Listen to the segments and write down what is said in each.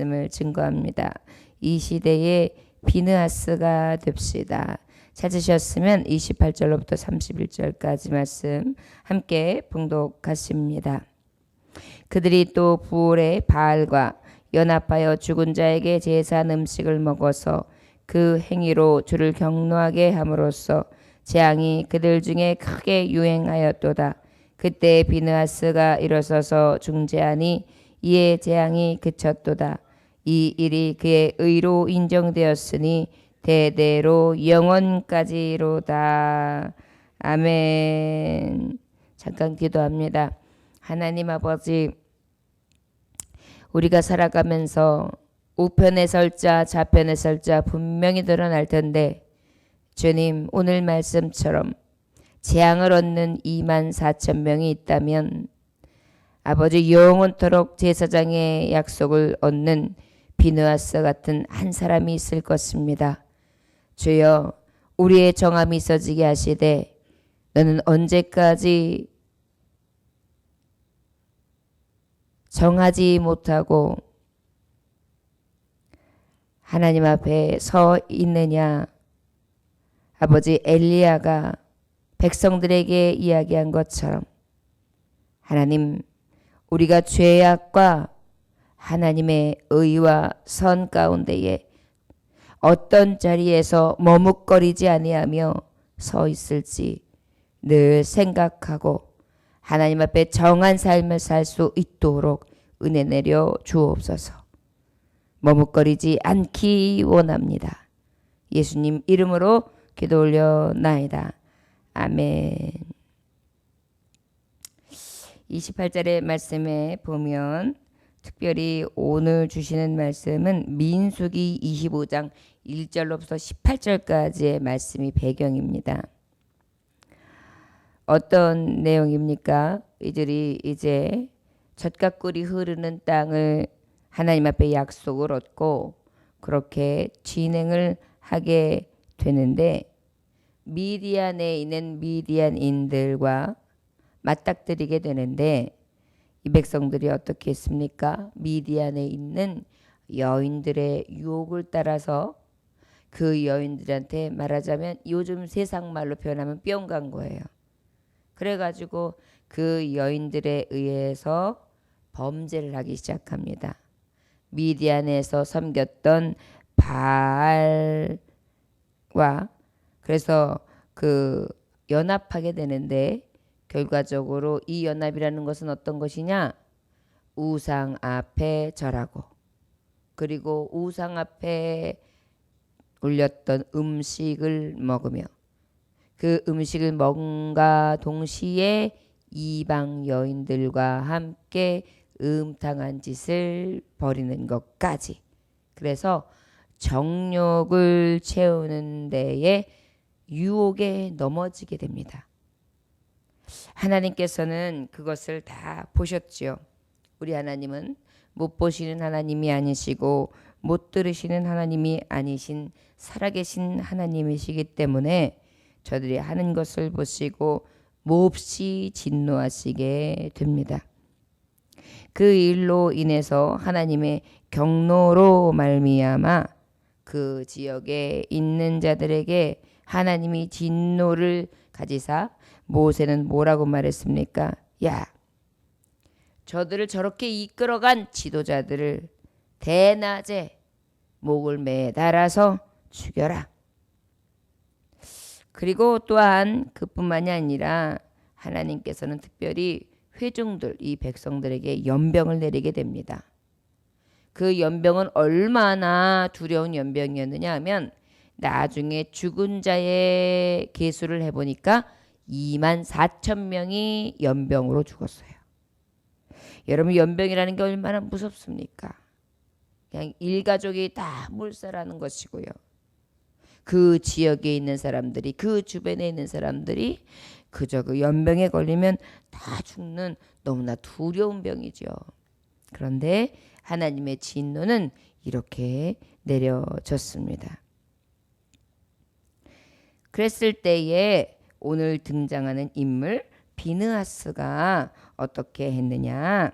있음을 증거합니다. 이 시대에 비느하스가 됩시다. 찾으셨으면 28절로부터 31절까지 말씀 함께 봉독하십니다. 그들이 또 부올의 바알과 연합하여 죽은 자에게 제사한 음식을 먹어서 그 행위로 주를 경노하게 함으로써 재앙이 그들 중에 크게 유행하였도다. 그때 비느하스가 일어서서 중재하니 이에 재앙이 그쳤도다. 이 일이 그의 의로 인정되었으니 대대로 영원까지로다. 아멘. 잠깐 기도합니다. 하나님 아버지, 우리가 살아가면서 우편에 설자 좌편에 설자 분명히 드러날 텐데 주님 오늘 말씀처럼 재앙을 얻는 2만 4천 명이 있다면 아버지 영원토록 제사장의 약속을 얻는 비느하스 같은 한 사람이 있을 것입니다. 주여 우리의 정함이 있어지게 하시되 너는 언제까지 정하지 못하고 하나님 앞에 서 있느냐 아버지 엘리야가 백성들에게 이야기한 것처럼 하나님 우리가 죄악과 하나님의 의와 선 가운데에 어떤 자리에서 머뭇거리지 아니하며 서 있을지 늘 생각하고 하나님 앞에 정한 삶을 살 수 있도록 은혜 내려 주옵소서. 머뭇거리지 않기 원합니다. 예수님 이름으로 기도 올려나이다. 아멘. 28절의 말씀에 보면 특별히 오늘 주시는 말씀은 민수기 25장 1절로부터 18절까지의 말씀이 배경입니다. 어떤 내용입니까? 이들이 이제 젖가꿀이 흐르는 땅을 하나님 앞에 약속을 얻고 그렇게 진행을 하게 되는데 미디안에 있는 미디안인들과 맞닥뜨리게 되는데 이 백성들이 어떻게 했습니까? 미디안에 있는 여인들의 유혹을 따라서 그 여인들한테 말하자면 요즘 세상 말로 표현하면 뿅 간 거예요. 그래가지고 그 여인들에 의해서 범죄를 하기 시작합니다. 미디안에서 섬겼던 바알과 그래서 그 연합하게 되는데 결과적으로 이 연합이라는 것은 어떤 것이냐? 우상 앞에 절하고 그리고 우상 앞에 올렸던 음식을 먹으며 그 음식을 먹은가 동시에 이방 여인들과 함께 음탕한 짓을 벌이는 것까지. 그래서 정욕을 채우는 데에 유혹에 넘어지게 됩니다. 하나님께서는 그것을 다 보셨지요. 우리 하나님은 못 보시는 하나님이 아니시고 못 들으시는 하나님이 아니신 살아계신 하나님이시기 때문에 저들이 하는 것을 보시고 몹시 진노하시게 됩니다. 그 일로 인해서 하나님의 경로로 말미암아 그 지역에 있는 자들에게 하나님이 진노를 가지사 모세는 뭐라고 말했습니까? 야, 저들을 저렇게 이끌어간 지도자들을 대낮에 목을 매달아서 죽여라. 그리고 또한 그뿐만이 아니라 하나님께서는 특별히 회중들 이 백성들에게 연병을 내리게 됩니다. 그 연병은 얼마나 두려운 연병이었느냐 하면 나중에 죽은 자의 계수를 해보니까 2만 4천 명이 연병으로 죽었어요. 여러분 연병이라는 게 얼마나 무섭습니까? 그냥 일가족이 다 몰살하는 것이고요. 그 지역에 있는 사람들이 그 주변에 있는 사람들이 그저 그 연병에 걸리면 다 죽는 너무나 두려운 병이죠. 그런데 하나님의 진노는 이렇게 내려졌습니다. 그랬을 때에 오늘 등장하는 인물 비느하스가 어떻게 했느냐?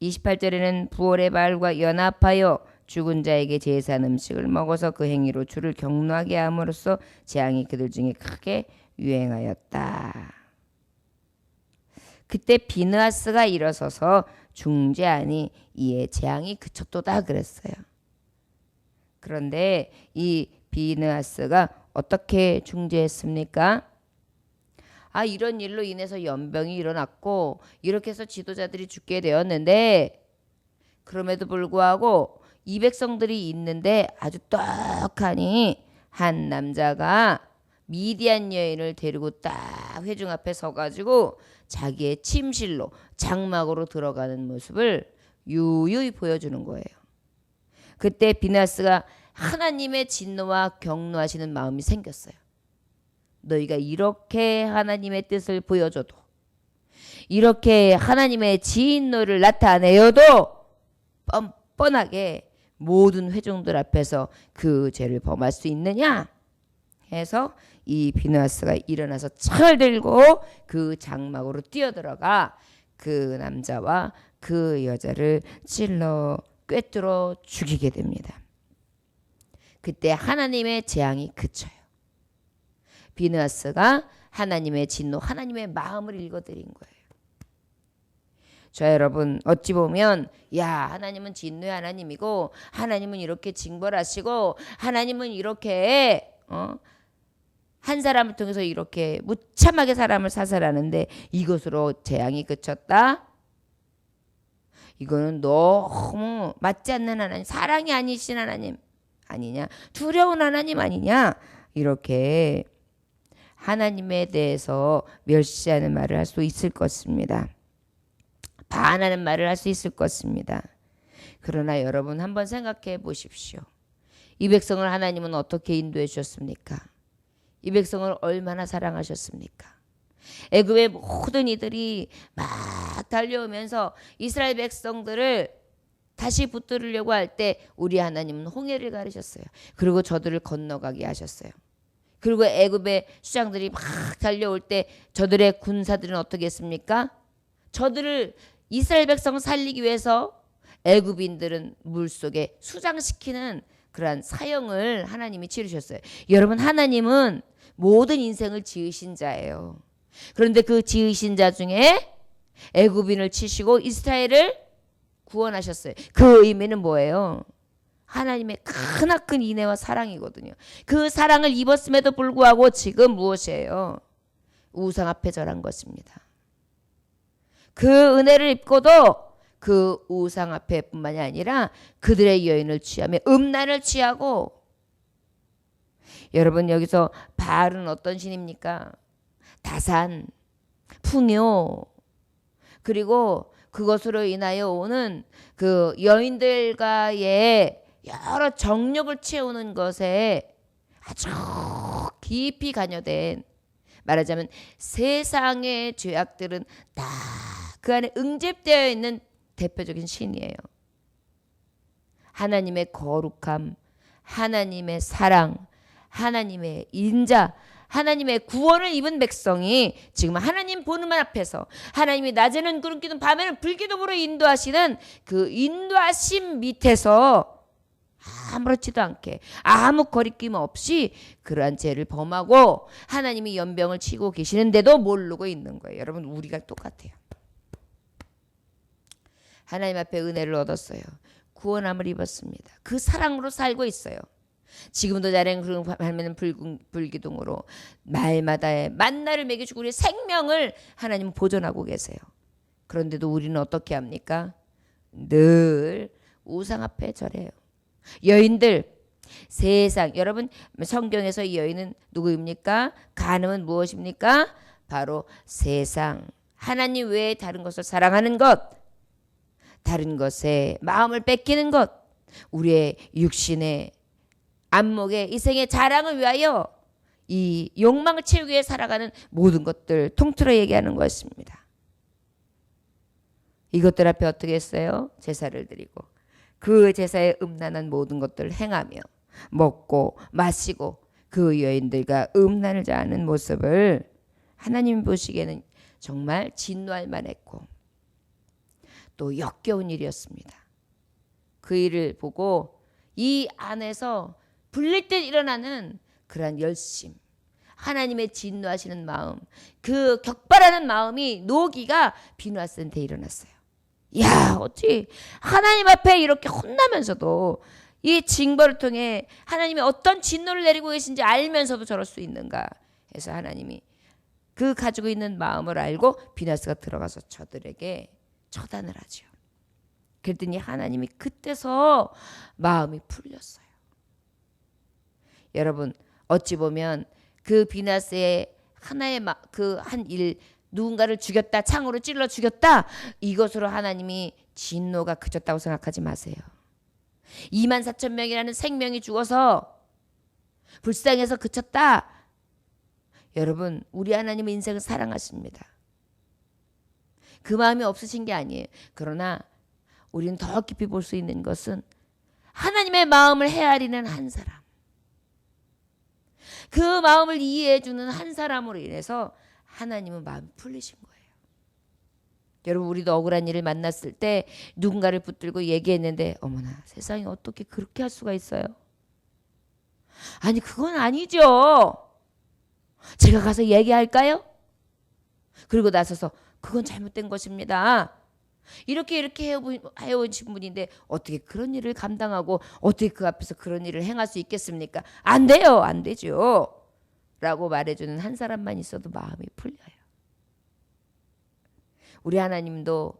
28절에는 부활의 발과 연합하여 죽은 자에게 제사한 음식을 먹어서 그 행위로 주를 경노하게 함으로써 재앙이 그들 중에 크게 유행하였다. 그때 비느하스가 일어서서 중재하니 이에 재앙이 그쳤도다 그랬어요. 그런데 이 비느하스가 어떻게 중재했습니까? 아 이런 일로 인해서 연병이 일어났고 이렇게 해서 지도자들이 죽게 되었는데 그럼에도 불구하고 이 백성들이 있는데 아주 떡하니 한 남자가 미디안 여인을 데리고 딱 회중 앞에 서가지고 자기의 침실로 장막으로 들어가는 모습을 유유히 보여주는 거예요. 그때 비나스가 하나님의 진노와 경노하시는 마음이 생겼어요. 너희가 이렇게 하나님의 뜻을 보여줘도 이렇게 하나님의 진노를 나타내어도 뻔뻔하게 모든 회중들 앞에서 그 죄를 범할 수 있느냐 해서 이 비누아스가 일어나서 창을 들고 그 장막으로 뛰어들어가 그 남자와 그 여자를 찔러 꿰뚫어 죽이게 됩니다. 그때 하나님의 재앙이 그쳐요. 비누아스가 하나님의 진노, 하나님의 마음을 읽어드린 거예요. 자 여러분 어찌 보면 야 하나님은 진노의 하나님이고 하나님은 이렇게 징벌하시고 하나님은 이렇게 어? 한 사람을 통해서 이렇게 무참하게 사람을 사살하는데 이것으로 재앙이 그쳤다. 이거는 너무 맞지 않는 하나님, 사랑이 아니신 하나님 아니냐, 두려운 하나님 아니냐 이렇게 하나님에 대해서 멸시하는 말을 할 수 있을 것입니다. 반하는 말을 할 수 있을 것입니다. 그러나 여러분 한번 생각해 보십시오. 이 백성을 하나님은 어떻게 인도해 주셨습니까? 이 백성을 얼마나 사랑하셨습니까? 애굽의 모든 이들이 막 달려오면서 이스라엘 백성들을 다시 붙들으려고 할 때 우리 하나님은 홍해를 가르셨어요. 그리고 저들을 건너가게 하셨어요. 그리고 애굽의 수장들이 막 달려올 때 저들의 군사들은 어떻게 했습니까? 저들을 이스라엘 백성 살리기 위해서 애굽인들은 물 속에 수장시키는 그러한 사형을 하나님이 치르셨어요. 여러분 하나님은 모든 인생을 지으신 자예요. 그런데 그 지으신 자 중에 애굽인을 치시고 이스라엘을 구원하셨어요. 그 의미는 뭐예요? 하나님의 크나큰 인애와 사랑이거든요. 그 사랑을 입었음에도 불구하고 지금 무엇이에요? 우상 앞에 절한 것입니다. 그 은혜를 입고도 그 우상 앞에뿐만이 아니라 그들의 여인을 취하며 음란을 취하고 여러분 여기서 바알은 어떤 신입니까? 다산, 풍요, 그리고 그것으로 인하여 오는 그 여인들과의 여러 정력을 채우는 것에 아주 깊이 관여된 말하자면 세상의 죄악들은 다 그 안에 응집되어 있는 대표적인 신이에요. 하나님의 거룩함, 하나님의 사랑, 하나님의 인자, 하나님의 구원을 입은 백성이 지금 하나님 보는 말 앞에서 하나님이 낮에는 구름 기둥 밤에는 불기둥으로 인도하시는 그 인도하심 밑에서 아무렇지도 않게 아무 거리낌 없이 그러한 죄를 범하고 하나님이 연병을 치고 계시는데도 모르고 있는 거예요. 여러분 우리가 똑같아요. 하나님 앞에 은혜를 얻었어요. 구원함을 입었습니다. 그 사랑으로 살고 있어요. 지금도 자랭 하면 불기둥으로 말마다의 만나를 먹여주고 우리 생명을 하나님 보존하고 계세요. 그런데도 우리는 어떻게 합니까? 늘 우상 앞에 절해요. 여인들 세상 여러분 성경에서 이 여인은 누구입니까? 간음은 무엇입니까? 바로 세상 하나님 외에 다른 것을 사랑하는 것 다른 것에 마음을 뺏기는 것 우리의 육신의 안목의 이생의 자랑을 위하여 이 욕망을 채우기 위해 살아가는 모든 것들 통틀어 얘기하는 것입니다. 이것들 앞에 어떻게 했어요? 제사를 드리고 그 제사에 음란한 모든 것들을 행하며 먹고 마시고 그 여인들과 음란을 자하는 모습을 하나님 보시기에는 정말 진노할 만했고 또 역겨운 일이었습니다. 그 일을 보고 이 안에서 불릴 때 일어나는 그러한 열심, 하나님의 진노하시는 마음, 그 격발하는 마음이 노기가 비누아스한테 일어났어요. 야, 어찌 하나님 앞에 이렇게 혼나면서도 이 징벌을 통해 하나님이 어떤 진노를 내리고 계신지 알면서도 저럴 수 있는가 해서 하나님이 그 가지고 있는 마음을 알고 비나스가 들어가서 저들에게 처단을 하죠. 그랬더니 하나님이 그때서 마음이 풀렸어요. 여러분 어찌 보면 그 비나스의 하나의 그 한 일 누군가를 죽였다 창으로 찔러 죽였다 이것으로 하나님이 진노가 그쳤다고 생각하지 마세요. 2만 4천 명이라는 생명이 죽어서 불쌍해서 그쳤다. 여러분 우리 하나님은 인생을 사랑하십니다. 그 마음이 없으신 게 아니에요. 그러나 우리는 더 깊이 볼 수 있는 것은 하나님의 마음을 헤아리는 한 사람. 그 마음을 이해해 주는 한 사람으로 인해서 하나님은 마음이 풀리신 거예요. 여러분 우리도 억울한 일을 만났을 때 누군가를 붙들고 얘기했는데 어머나 세상에 어떻게 그렇게 할 수가 있어요? 아니 그건 아니죠. 제가 가서 얘기할까요? 그리고 나서서 그건 잘못된 것입니다. 이렇게 이렇게 해오신 분인데 어떻게 그런 일을 감당하고 어떻게 그 앞에서 그런 일을 행할 수 있겠습니까? 안 돼요, 안 되죠. 라고 말해주는 한 사람만 있어도 마음이 풀려요. 우리 하나님도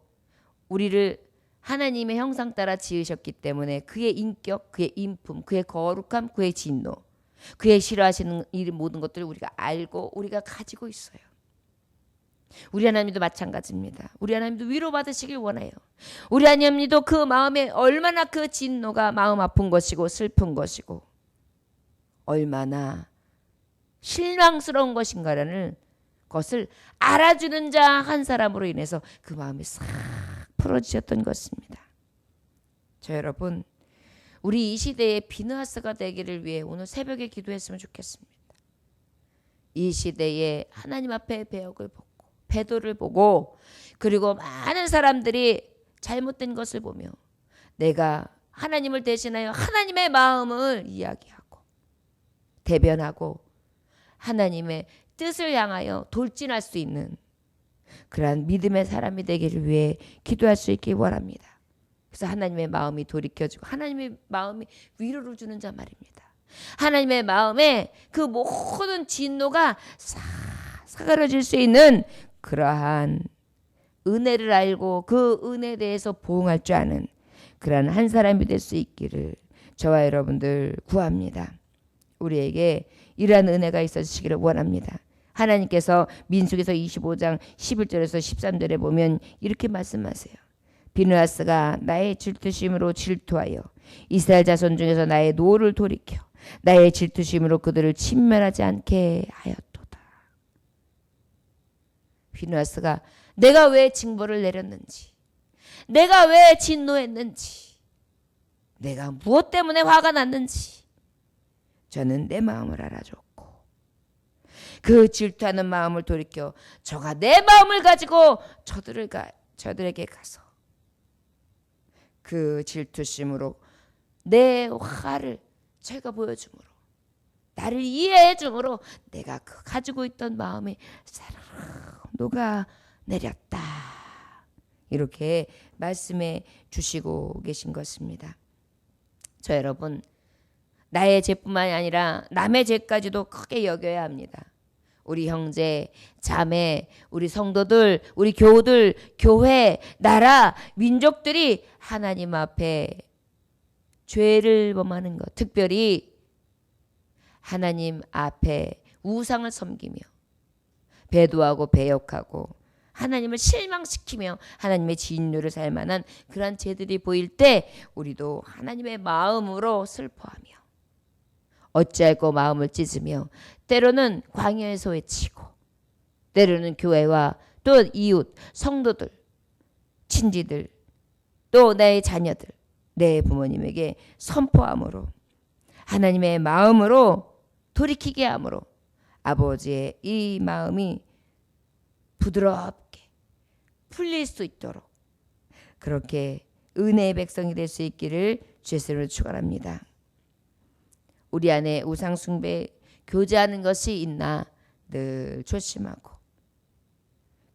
우리를 하나님의 형상 따라 지으셨기 때문에 그의 인격, 그의 인품, 그의 거룩함, 그의 진노, 그의 싫어하시는 일 모든 것들을 우리가 알고 우리가 가지고 있어요. 우리 하나님도 마찬가지입니다. 우리 하나님도 위로받으시길 원해요. 우리 하나님도 그 마음에 얼마나 그 진노가 마음 아픈 것이고 슬픈 것이고 얼마나 실망스러운 것인가라는 것을 알아주는 자 한 사람으로 인해서 그 마음이 싹 풀어지셨던 것입니다. 저 여러분 우리 이 시대의 비느하스가 되기를 위해 오늘 새벽에 기도했으면 좋겠습니다. 이 시대에 하나님 앞에 배역을 보고 배도를 보고 그리고 많은 사람들이 잘못된 것을 보며 내가 하나님을 대신하여 하나님의 마음을 이야기하고 대변하고 하나님의 뜻을 향하여 돌진할 수 있는 그러한 믿음의 사람이 되기를 위해 기도할 수 있길 원합니다. 그래서 하나님의 마음이 돌이켜지고 하나님의 마음이 위로를 주는 자 말입니다. 하나님의 마음에 그 모든 진노가 싹 사그러질 수 있는 그러한 은혜를 알고 그 은혜에 대해서 보응할 줄 아는 그러한 한 사람이 될 수 있기를 저와 여러분들 구합니다. 우리에게 이러한 은혜가 있어지기를 원합니다. 하나님께서 민숙에서 25장 11절에서 13절에 보면 이렇게 말씀하세요. 비누아스가 나의 질투심으로 질투하여 이스라엘 자손 중에서 나의 노를 돌이켜 나의 질투심으로 그들을 침멸하지 않게 하였도다. 비누아스가 내가 왜 징벌을 내렸는지, 내가 왜 진노했는지, 내가 무엇 때문에 화가 났는지, 저는 내 마음을 알아줬고, 그 질투하는 마음을 돌이켜 저가 내 마음을 가지고 저들을 가, 저들에게 가서 그 질투심으로 내 화를 제가 보여줌으로 나를 이해해 줌으로 내가 그 가지고 있던 마음이 사르르 녹아 내렸다. 이렇게 말씀해 주시고 계신 것입니다. 저 여러분 나의 죄뿐만이 아니라 남의 죄까지도 크게 여겨야 합니다. 우리 형제, 자매, 우리 성도들, 우리 교우들, 교회, 나라, 민족들이 하나님 앞에 죄를 범하는 것, 특별히 하나님 앞에 우상을 섬기며 배도하고 배역하고 하나님을 실망시키며 하나님의 진노를 살 만한 그러한 죄들이 보일 때 우리도 하나님의 마음으로 슬퍼하며 어찌할꼬 마음을 찢으며 때로는 광야에서 외치고 때로는 교회와 또 이웃 성도들 친지들 또 나의 자녀들 내 부모님에게 선포함으로 하나님의 마음으로 돌이키게 함으로 아버지의 이 마음이 부드럽게 풀릴 수 있도록 그렇게 은혜의 백성이 될 수 있기를 주의로 축원합니다. 우리 안에 우상 숭배 교제하는 것이 있나 늘 조심하고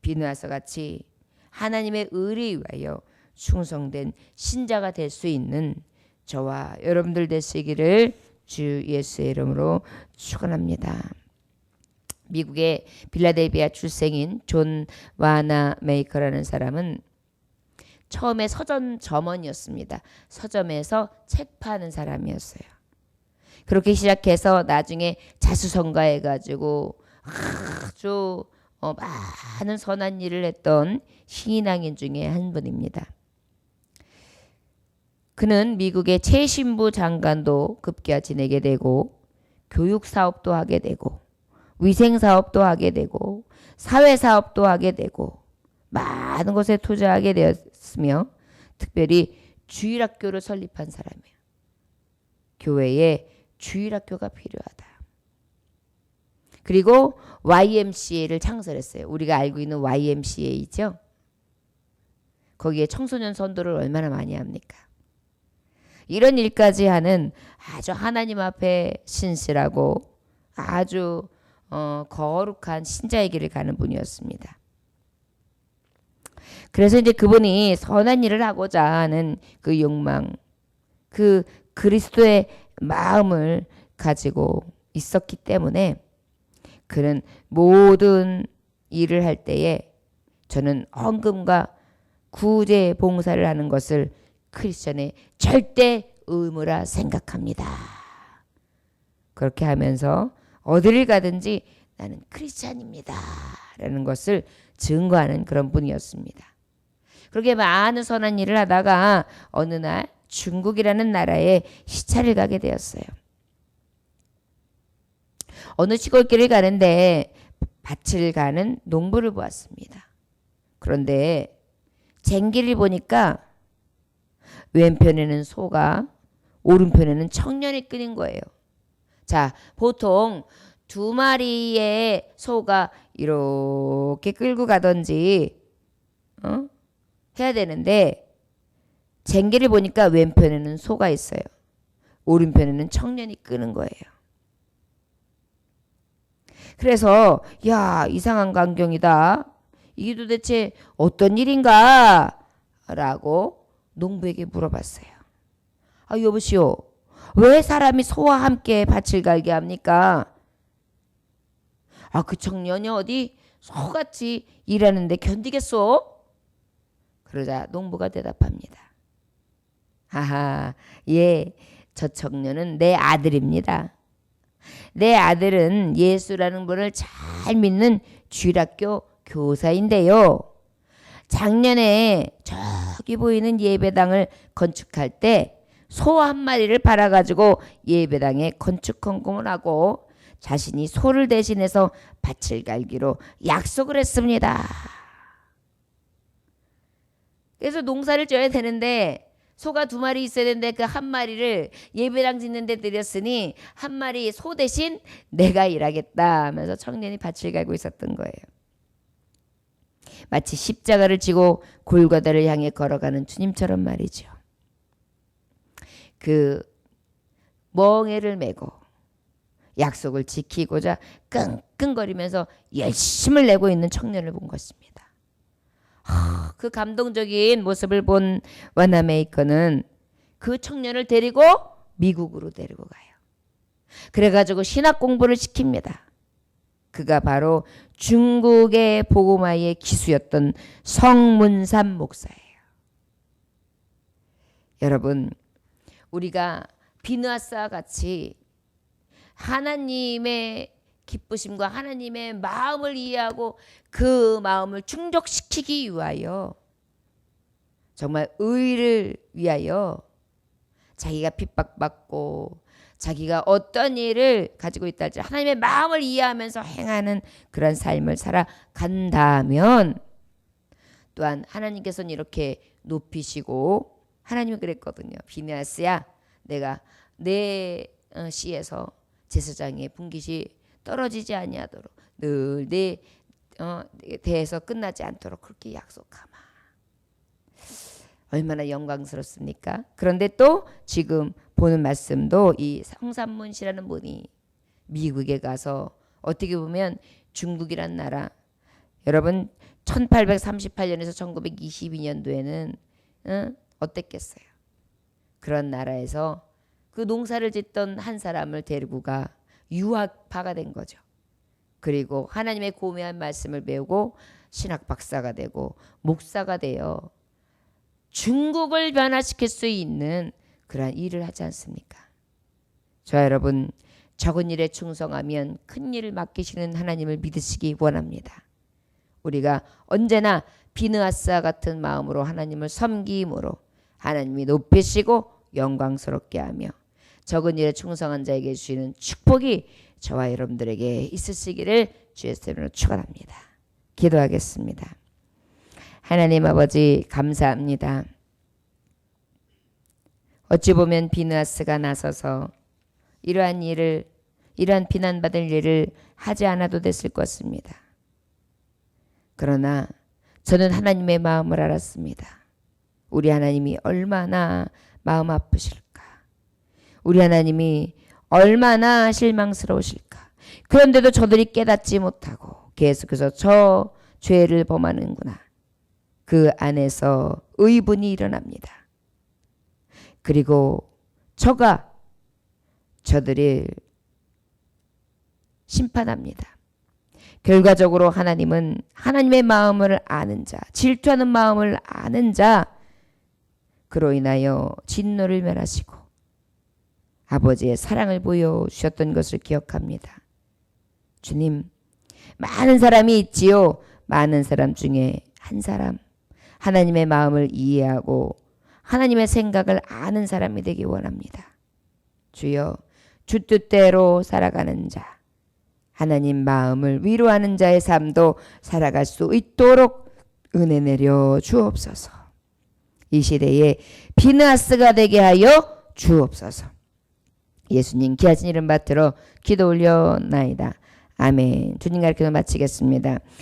비누아서 같이 하나님의 의를 위하여 충성된 신자가 될 수 있는 저와 여러분들 되시기를 주 예수의 이름으로 축원합니다. 미국의 빌라델비아 출생인 존 와나 메이커라는 사람은 처음에 서점 점원이었습니다. 서점에서 책 파는 사람이었어요. 그렇게 시작해서 나중에 자수성가해 가지고 아주 어, 많은 선한 일을 했던 신앙인 중에 한 분입니다. 그는 미국의 최신부 장관도 급기야 지내게 되고 교육 사업도 하게 되고 위생 사업도 하게 되고 사회 사업도 하게 되고 많은 것에 투자하게 되었으며 특별히 주일학교를 설립한 사람이에요. 교회에 주일학교가 필요하다. 그리고 YMCA를 창설했어요. 우리가 알고 있는 YMCA죠. 거기에 청소년 선도를 얼마나 많이 합니까? 이런 일까지 하는 아주 하나님 앞에 신실하고 아주 어, 거룩한 신자의 길을 가는 분이었습니다. 그래서 이제 그분이 선한 일을 하고자 하는 그 욕망, 그 그리스도의 마음을 가지고 있었기 때문에 그는 모든 일을 할 때에 저는 헌금과 구제 봉사를 하는 것을 크리스천의 절대 의무라 생각합니다. 그렇게 하면서 어디를 가든지 나는 크리스찬입니다. 라는 것을 증거하는 그런 분이었습니다. 그렇게 많은 선한 일을 하다가 어느 날 중국이라는 나라에 시차를 가게 되었어요. 어느 시골길을 가는데 밭을 가는 농부를 보았습니다. 그런데 쟁기를 보니까 왼편에는 소가 오른편에는 청년이 끓인 거예요. 자, 보통 두 마리의 소가 이렇게 끌고 가든지 어? 해야 되는데 쟁기를 보니까 왼편에는 소가 있어요. 오른편에는 청년이 끄는 거예요. 그래서 야 이상한 광경이다. 이게 도대체 어떤 일인가? 라고 농부에게 물어봤어요. 아 여보시오. 왜 사람이 소와 함께 밭을 갈게 합니까? 아, 그 청년이 어디 소같이 일하는데 견디겠소? 그러자 농부가 대답합니다. 하하, 예, 저 청년은 내 아들입니다. 내 아들은 예수라는 분을 잘 믿는 주일학교 교사인데요. 작년에 저기 보이는 예배당을 건축할 때 소 한 마리를 팔아가지고 예배당에 건축 헌금을 하고 자신이 소를 대신해서 밭을 갈기로 약속을 했습니다. 그래서 농사를 져야 되는데 소가 두 마리 있어야 되는데 그 한 마리를 예배당 짓는 데 드렸으니 한 마리 소 대신 내가 일하겠다 하면서 청년이 밭을 갈고 있었던 거예요. 마치 십자가를 지고 골고다를 향해 걸어가는 주님처럼 말이죠. 그 멍에를 메고 약속을 지키고자 끙끙거리면서 열심을 내고 있는 청년을 본 것입니다. 그 감동적인 모습을 본 와나 메이커는 그 청년을 데리고 미국으로 데리고 가요. 그래가지고 신학 공부를 시킵니다. 그가 바로 중국의 보고마의 기수였던 성문삼 목사예요. 여러분, 우리가 비누아스와 같이 하나님의 기쁘심과 하나님의 마음을 이해하고 그 마음을 충족시키기 위하여 정말 의를 위하여 자기가 핍박받고 자기가 어떤 일을 가지고 있다 할지 하나님의 마음을 이해하면서 행하는 그런 삶을 살아간다면 또한 하나님께서는 이렇게 높이시고 하나님은 그랬거든요. 비네아스야 내가 내 어, 씨에서 제사장의 분깃이 떨어지지 아니하도록 늘내 어, 대해서 끝나지 않도록 그렇게 약속하마. 얼마나 영광스럽습니까? 그런데 또 지금 보는 말씀도 이 성삼문 씨라는 분이 미국에 가서 어떻게 보면 중국이란 나라 여러분 1838년에서 1922년도에는 응? 어땠겠어요? 그런 나라에서 그 농사를 짓던 한 사람을 데리고 가 유학파가 된 거죠. 그리고 하나님의 고매한 말씀을 배우고 신학 박사가 되고 목사가 되어 중국을 변화시킬 수 있는 그러한 일을 하지 않습니까? 저 여러분 적은 일에 충성하면 큰 일을 맡기시는 하나님을 믿으시기 원합니다. 우리가 언제나 비느아스와 같은 마음으로 하나님을 섬김으로 하나님이 높이시고 영광스럽게 하며 적은 일에 충성한 자에게 주시는 축복이 저와 여러분들에게 있으시기를 주의 이름으로 축원합니다. 기도하겠습니다. 하나님 아버지 감사합니다. 어찌 보면 비느아스가 나서서 이러한 일을 이러한 비난받을 일을 하지 않아도 됐을 것입니다. 그러나 저는 하나님의 마음을 알았습니다. 우리 하나님이 얼마나 마음 아프실까? 우리 하나님이 얼마나 실망스러우실까? 그런데도 저들이 깨닫지 못하고 계속해서 저 죄를 범하는구나. 그 안에서 의분이 일어납니다. 그리고 저가 저들을 심판합니다. 결과적으로 하나님은 하나님의 마음을 아는 자, 질투하는 마음을 아는 자, 그로 인하여 진노를 멸하시고 아버지의 사랑을 보여주셨던 것을 기억합니다. 주님, 많은 사람이 있지요. 많은 사람 중에 한 사람, 하나님의 마음을 이해하고 하나님의 생각을 아는 사람이 되기 원합니다. 주여, 주 뜻대로 살아가는 자, 하나님 마음을 위로하는 자의 삶도 살아갈 수 있도록 은혜 내려 주옵소서. 이 시대에 비나스가 되게 하여 주옵소서. 예수님 귀하신 이름 받들어 기도 올려나이다. 아멘. 주님 가르쳐 마치겠습니다.